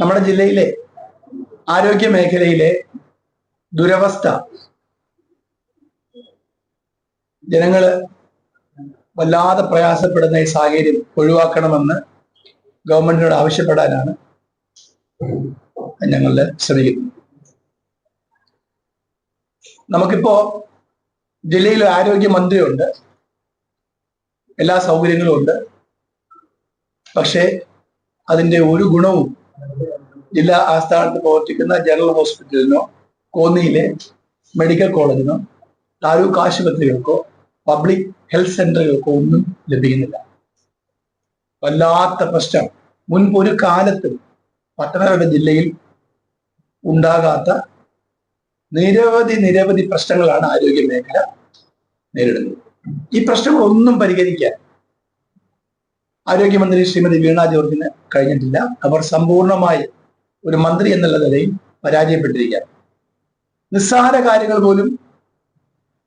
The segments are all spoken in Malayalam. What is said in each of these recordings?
നമ്മുടെ ജില്ലയിലെ ആരോഗ്യ മേഖലയിലെ ദുരവസ്ഥ. ജനങ്ങൾ വല്ലാതെ പ്രയാസപ്പെടുന്ന ഈ സാഹചര്യം ഒഴിവാക്കണമെന്ന് ഗവൺമെന്റിനോട് ആവശ്യപ്പെടാനാണ് ഞങ്ങൾ ശ്രമിക്കുന്നത്. നമുക്കിപ്പോ ജില്ലയിൽ ആരോഗ്യമന്ത്രിയുണ്ട്. ആരോഗ്യ മന്ത്രിയുണ്ട് എല്ലാ സൗകര്യങ്ങളും ഉണ്ട്. പക്ഷേ അതിന്റെ ഒരു ഗുണവും ജില്ലാ ആസ്ഥാനത്ത് പ്രവർത്തിക്കുന്ന ജനറൽ ഹോസ്പിറ്റലിനോ കോന്നിയിലെ മെഡിക്കൽ കോളേജിനോ താലൂക്ക് ആശുപത്രികൾക്കോ പബ്ലിക് ഹെൽത്ത് സെന്ററുകൾക്കോ ഒന്നും ലഭിക്കുന്നില്ല. വല്ലാത്ത പ്രശ്നം. മുൻപൊരു ഒരു കാലത്തും ജില്ലയിൽ ഉണ്ടാകാത്ത നിരവധി നിരവധി പ്രശ്നങ്ങളാണ് ആരോഗ്യ മേഖല നേരിടുന്നത്. ഈ പ്രശ്നങ്ങളൊന്നും പരിഹരിക്കാൻ ആരോഗ്യമന്ത്രി ശ്രീമതി വീണ ജോർജിന് കഴിഞ്ഞിട്ടില്ല. അവർ സമ്പൂർണമായി ഒരു മന്ത്രി എന്നുള്ള നിലയിൽ പരാജയപ്പെട്ടിരിക്കുകയാണ്. നിസ്സാര കാര്യങ്ങൾ പോലും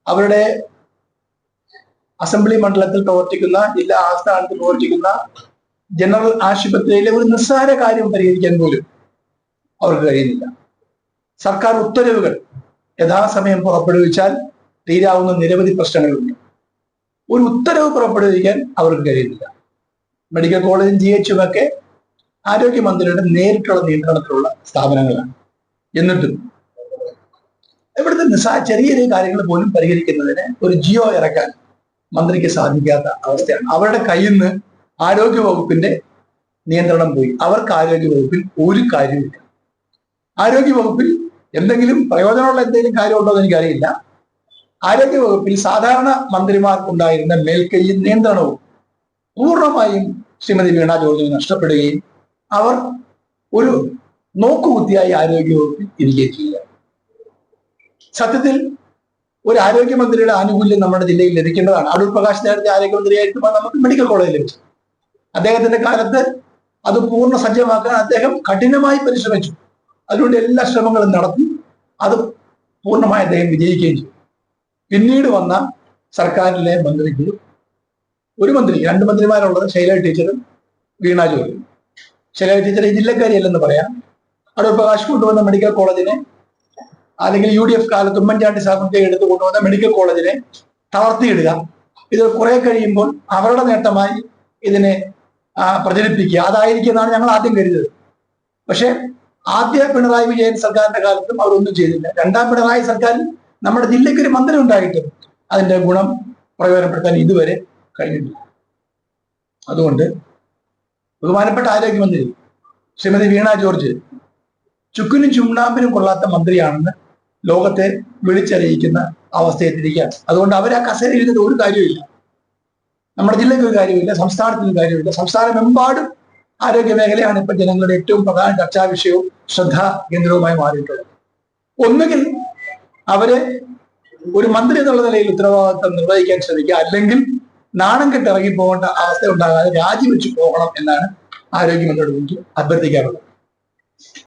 അവരുടെ അസംബ്ലി മണ്ഡലത്തിൽ പ്രവർത്തിക്കുന്ന ജില്ലാ ആസ്ഥാനത്ത് പ്രവർത്തിക്കുന്ന ജനറൽ ആശുപത്രിയിലെ ഒരു നിസ്സാര കാര്യം പരിഹരിക്കാൻ പോലും അവർക്ക് കഴിയുന്നില്ല. സർക്കാർ ഉത്തരവുകൾ യഥാസമയം പുറപ്പെടുവിച്ചാൽ തീരാവുന്ന നിരവധി പ്രശ്നങ്ങളുണ്ട്. ഒരു ഉത്തരവ് പുറപ്പെടുവിക്കാൻ അവർക്ക് കഴിയുന്നില്ല. മെഡിക്കൽ കോളേജും ജി എച്ചും ഒക്കെ ആരോഗ്യമന്ത്രിയുടെ നേരിട്ടുള്ള നിയന്ത്രണത്തിലുള്ള സ്ഥാപനങ്ങളാണ്. എന്നിട്ടും ഇവിടുത്തെ നിസാ ചെറിയ ചെറിയ കാര്യങ്ങൾ പോലും പരിഹരിക്കുന്നതിന് ഒരു ജിയോ ഇറക്കാൻ മന്ത്രിക്ക് സാധിക്കാത്ത അവസ്ഥയാണ്. അവരുടെ കയ്യിൽ നിന്ന് ആരോഗ്യ വകുപ്പിന്റെ നിയന്ത്രണം പോയി. അവർക്ക് ആരോഗ്യ വകുപ്പിൽ ഒരു കാര്യമില്ല ആരോഗ്യ വകുപ്പിൽ എന്തെങ്കിലും പ്രയോജനമുള്ള എന്തെങ്കിലും കാര്യമുണ്ടോ എന്ന് എനിക്കറിയില്ല. ആരോഗ്യ വകുപ്പിൽ സാധാരണ മന്ത്രിമാർക്കുണ്ടായിരുന്ന മേൽക്കൈ നിയന്ത്രണവും പൂർണമായും ശ്രീമതി വീണ ജോർജിന് നഷ്ടപ്പെടുകയും അവർ ഒരു നോക്കുകുത്തിയായി ആരോഗ്യവകുപ്പിൽ ഇരിക്കുകയും ചെയ്യുക. സത്യത്തിൽ ഒരു ആരോഗ്യമന്ത്രിയുടെ ആനുകൂല്യം നമ്മുടെ ജില്ലയിൽ ലഭിക്കേണ്ടതാണ്. അടൂർ പ്രകാശ് നേരത്തെ ആരോഗ്യമന്ത്രിയായിട്ട് നമുക്ക് മെഡിക്കൽ കോളേജ് ലഭിച്ചു അദ്ദേഹത്തിന്റെ കാലത്ത് അത് പൂർണ സജ്ജമാക്കാൻ അദ്ദേഹം കഠിനമായി പരിശ്രമിച്ചു. അതുകൊണ്ട് എല്ലാ ശ്രമങ്ങളും നടത്തി അത് പൂർണമായി അദ്ദേഹം വിജയിക്കുകയും ചെയ്തു. പിന്നീട് വന്ന സർക്കാരിലെ മന്ത്രിക്ക് ഒരു മന്ത്രി രണ്ട് മന്ത്രിമാരുള്ളത് ശൈല ടീച്ചറും വീണ ജോലിയും. ശൈല ടീച്ചർ ഈ ജില്ലക്കാരിയല്ലെന്ന് പറയാം. അടൂർ പ്രകാശ് കൊണ്ടുവന്ന മെഡിക്കൽ കോളേജിനെ അല്ലെങ്കിൽ യു ഡി എഫ് കാലത്ത് ഉമ്മൻചാണ്ടി സാറിന്റെ എടുത്ത് കൊണ്ടുവന്ന മെഡിക്കൽ കോളേജിനെ തളർത്തിയിടുക. ഇത് കുറെ കഴിയുമ്പോൾ അവരുടെ നേട്ടമായി ഇതിനെ പ്രചരിപ്പിക്കുക. അതായിരിക്കും എന്നാണ് ഞങ്ങൾ ആദ്യം കരുതിയത് പക്ഷേ ആദ്യ പിണറായി വിജയൻ സർക്കാരിന്റെ കാലത്തും അവരൊന്നും ചെയ്തില്ല. രണ്ടാം പിണറായി സർക്കാരിൽ നമ്മുടെ ജില്ലയ്ക്ക് ഒരു മന്ത്രി ഉണ്ടായിട്ടും അതിന്റെ ഗുണം പ്രയോജനപ്പെടുത്താൻ ഇതുവരെ കഴിഞ്ഞിട്ടില്ല അതുകൊണ്ട് ബഹുമാനപ്പെട്ട ആരോഗ്യമന്ത്രി ശ്രീമതി വീണ ജോർജ് ചുക്കിനും ചുണ്ണാമ്പിനും കൊള്ളാത്ത മന്ത്രിയാണെന്ന് ലോകത്തെ വിളിച്ചറിയിക്കുന്ന അവസ്ഥയെത്തിരിക്കുകയാണ് അതുകൊണ്ട് അവർ ആ കസേര ഇരുന്നത് ഒരു കാര്യമില്ല നമ്മുടെ ജില്ലയ്ക്ക് ഒരു കാര്യമില്ല സംസ്ഥാനത്തിന് കാര്യമില്ല സംസ്ഥാനമെമ്പാടും ആരോഗ്യ മേഖലയാണ് ഇപ്പൊ ജനങ്ങളുടെ ഏറ്റവും പ്രധാന ചർച്ചാ വിഷയവും ശ്രദ്ധാ കേന്ദ്രവുമായി മാറിയിട്ടുള്ളത്. ഒന്നുകിൽ അവർ ഒരു മന്ത്രി എന്നുള്ള നിലയിൽ ഉത്തരവാദിത്തം നിർവഹിക്കാൻ ശ്രമിക്കുക അല്ലെങ്കിൽ നാണം കെട്ടിറങ്ങി പോകേണ്ട അവസ്ഥ ഉണ്ടാകാതെ രാജിവെച്ചു പോകണം എന്നാണ് ആരോഗ്യമന്ത്രിയോട് എനിക്ക് അഭ്യർത്ഥിക്കാറുള്ളത്